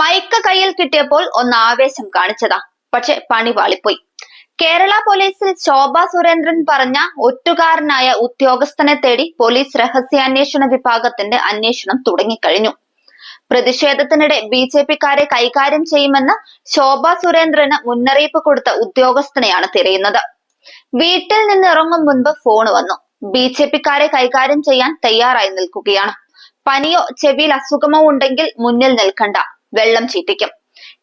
Mic കയ്യിൽ കിട്ടിയപ്പോൾ ഒന്ന് ആവേശം കാണിച്ചതാ. പക്ഷെ പണി പാളിപ്പോയി കേരള പോലീസിൽ ശോഭ സുരേന്ദ്രൻ പറഞ്ഞ ഒറ്റുകാരനായ ഉദ്യോഗസ്ഥനെ തേടി പോലീസ് രഹസ്യാന്വേഷണ വിഭാഗത്തിന്റെ അന്വേഷണം തുടങ്ങിക്കഴിഞ്ഞു. പ്രതിഷേധത്തിനിടെ ബി ജെ പിക്കാരെ കൈകാര്യം ചെയ്യുമെന്ന് ശോഭ സുരേന്ദ്രന് മുന്നറിയിപ്പ് കൊടുത്ത ഉദ്യോഗസ്ഥനെയാണ് തിരയുന്നത്. വീട്ടിൽ നിന്ന് ഇറങ്ങും മുൻപ് ഫോൺ വന്നു. ബി ജെ പിക്കാരെ കൈകാര്യം ചെയ്യാൻ തയ്യാറായി നിൽക്കുകയാണ്. പനിയോ ചെവിയിൽ അസുഖമോ ഉണ്ടെങ്കിൽ മുന്നിൽ നിൽക്കണ്ട. വെള്ളം ചീറ്റിക്കും.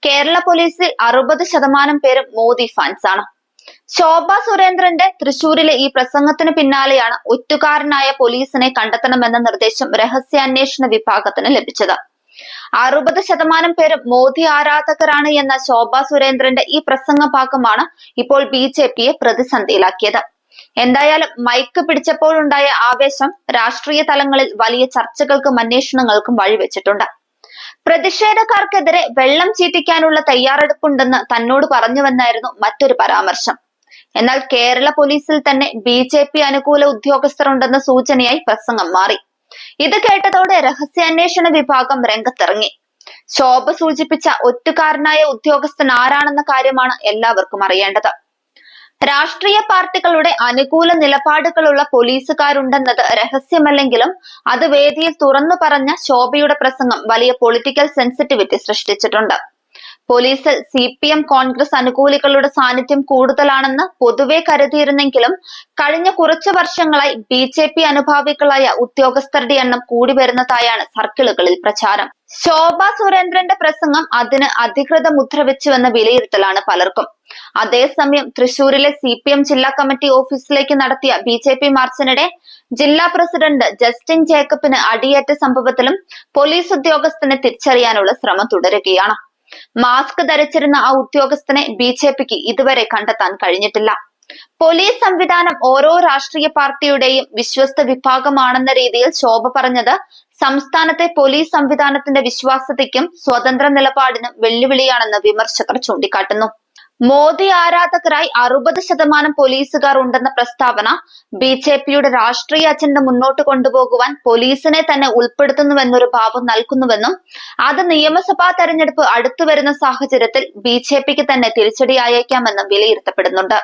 കേരള പോലീസിൽ അറുപത് ശതമാനം പേരും മോദി ഫാൻസ് ആണ്. ശോഭ സുരേന്ദ്രന്റെ തൃശൂരിലെ ഈ പ്രസംഗത്തിന് പിന്നാലെയാണ് ഒറ്റുകാരനായ പോലീസിനെ കണ്ടെത്തണമെന്ന നിർദ്ദേശം രഹസ്യാന്വേഷണ വിഭാഗത്തിന് ലഭിച്ചത്. അറുപത് ശതമാനം പേരും മോദി ആരാധകരാണ് എന്ന ശോഭ സുരേന്ദ്രന്റെ ഈ പ്രസംഗ ഭാഗമാണ് ഇപ്പോൾ ബി ജെ പിയെ പ്രതിസന്ധിയിലാക്കിയത്. എന്തായാലും മൈക്ക് പിടിച്ചപ്പോഴുണ്ടായ ആവേശം രാഷ്ട്രീയ തലങ്ങളിൽ വലിയ ചർച്ചകൾക്കും അന്വേഷണങ്ങൾക്കും വഴിവെച്ചിട്ടുണ്ട്. പ്രതിഷേധക്കാർക്കെതിരെ വെള്ളം ചീറ്റിക്കാനുള്ള തയ്യാറെടുപ്പുണ്ടെന്ന് തന്നോട് പറഞ്ഞുവെന്നായിരുന്നു മറ്റൊരു പരാമർശം. എന്നാൽ കേരള പോലീസിൽ തന്നെ ബി ജെ പി അനുകൂല ഉദ്യോഗസ്ഥർ ഉണ്ടെന്ന സൂചനയായി പ്രസംഗം മാറി. ഇത് കേട്ടതോടെ രഹസ്യാന്വേഷണ വിഭാഗം രംഗത്തിറങ്ങി. ശോഭ സൂചിപ്പിച്ച ഒറ്റുകാരനായ ഉദ്യോഗസ്ഥൻ ആരാണെന്ന കാര്യമാണ് എല്ലാവർക്കും അറിയേണ്ടത്. രാഷ്ട്രീയ പാർട്ടികളുടെ അനുകൂല നിലപാടുകളുള്ള പോലീസുകാരുണ്ടെന്നത് രഹസ്യമല്ലെങ്കിലും അത് വേദിയിൽ തുറന്നു പറഞ്ഞ ശോഭയുടെ പ്രസംഗം വലിയ പൊളിറ്റിക്കൽ സെൻസിറ്റിവിറ്റി സൃഷ്ടിച്ചിട്ടുണ്ട്. പോലീസിൽ സി പി എം കോൺഗ്രസ് അനുകൂലികളുടെ സാന്നിധ്യം കൂടുതലാണെന്ന് പൊതുവെ കരുതിയിരുന്നെങ്കിലും കഴിഞ്ഞ കുറച്ചു വർഷങ്ങളായി ബി ജെ പി അനുഭാവികളായ ഉദ്യോഗസ്ഥരുടെ എണ്ണം കൂടി വരുന്നതായാണ് സർക്കിളുകളിൽ പ്രചാരം. ശോഭ സുരേന്ദ്രന്റെ പ്രസംഗം അതിന് അധികൃത മുദ്ര വെച്ചുവെന്ന വിലയിരുത്തലാണ് പലർക്കും. അതേസമയം തൃശൂരിലെ സി പി എം ജില്ലാ കമ്മിറ്റി ഓഫീസിലേക്ക് നടത്തിയ ബി ജെ പി മാർച്ചിനിടെ ജില്ലാ പ്രസിഡന്റ് ജസ്റ്റിൻ ജേക്കബിന് അടിയേറ്റ സംഭവത്തിലും പോലീസ് ഉദ്യോഗസ്ഥനെ തിരിച്ചറിയാനുള്ള ശ്രമം തുടരുകയാണ്. മാസ്ക് ധരിച്ചിരുന്ന ആ ഉദ്യോഗസ്ഥനെ ബി ജെ പിക്ക് ഇതുവരെ കണ്ടെത്താൻ കഴിഞ്ഞിട്ടില്ല. പോലീസ് സംവിധാനം ഓരോ രാഷ്ട്രീയ പാർട്ടിയുടെയും വിശ്വസ്ത വിഭാഗമാണെന്ന രീതിയിൽ ശോഭ പറഞ്ഞത് സംസ്ഥാനത്തെ പോലീസ് സംവിധാനത്തിന്റെ വിശ്വാസ്യതയ്ക്കും സ്വതന്ത്ര നിലപാടിനും വെല്ലുവിളിയാണെന്ന് വിമർശകർ ചൂണ്ടിക്കാട്ടുന്നു. മോദി ആരാധകരായി അറുപത് ശതമാനം പോലീസുകാർ ഉണ്ടെന്ന പ്രസ്താവന ബി ജെ പിയുടെ രാഷ്ട്രീയ അജണ്ട മുന്നോട്ട് കൊണ്ടുപോകുവാൻ പോലീസിനെ തന്നെ ഉൾപ്പെടുത്തുന്നുവെന്നൊരു ഭാവം നൽകുന്നുവെന്നും അത് നിയമസഭാ തെരഞ്ഞെടുപ്പ് അടുത്തു വരുന്ന സാഹചര്യത്തിൽ ബി ജെ പിക്ക് തന്നെ തിരിച്ചടിയായേക്കാമെന്നും വിലയിരുത്തപ്പെടുന്നുണ്ട്.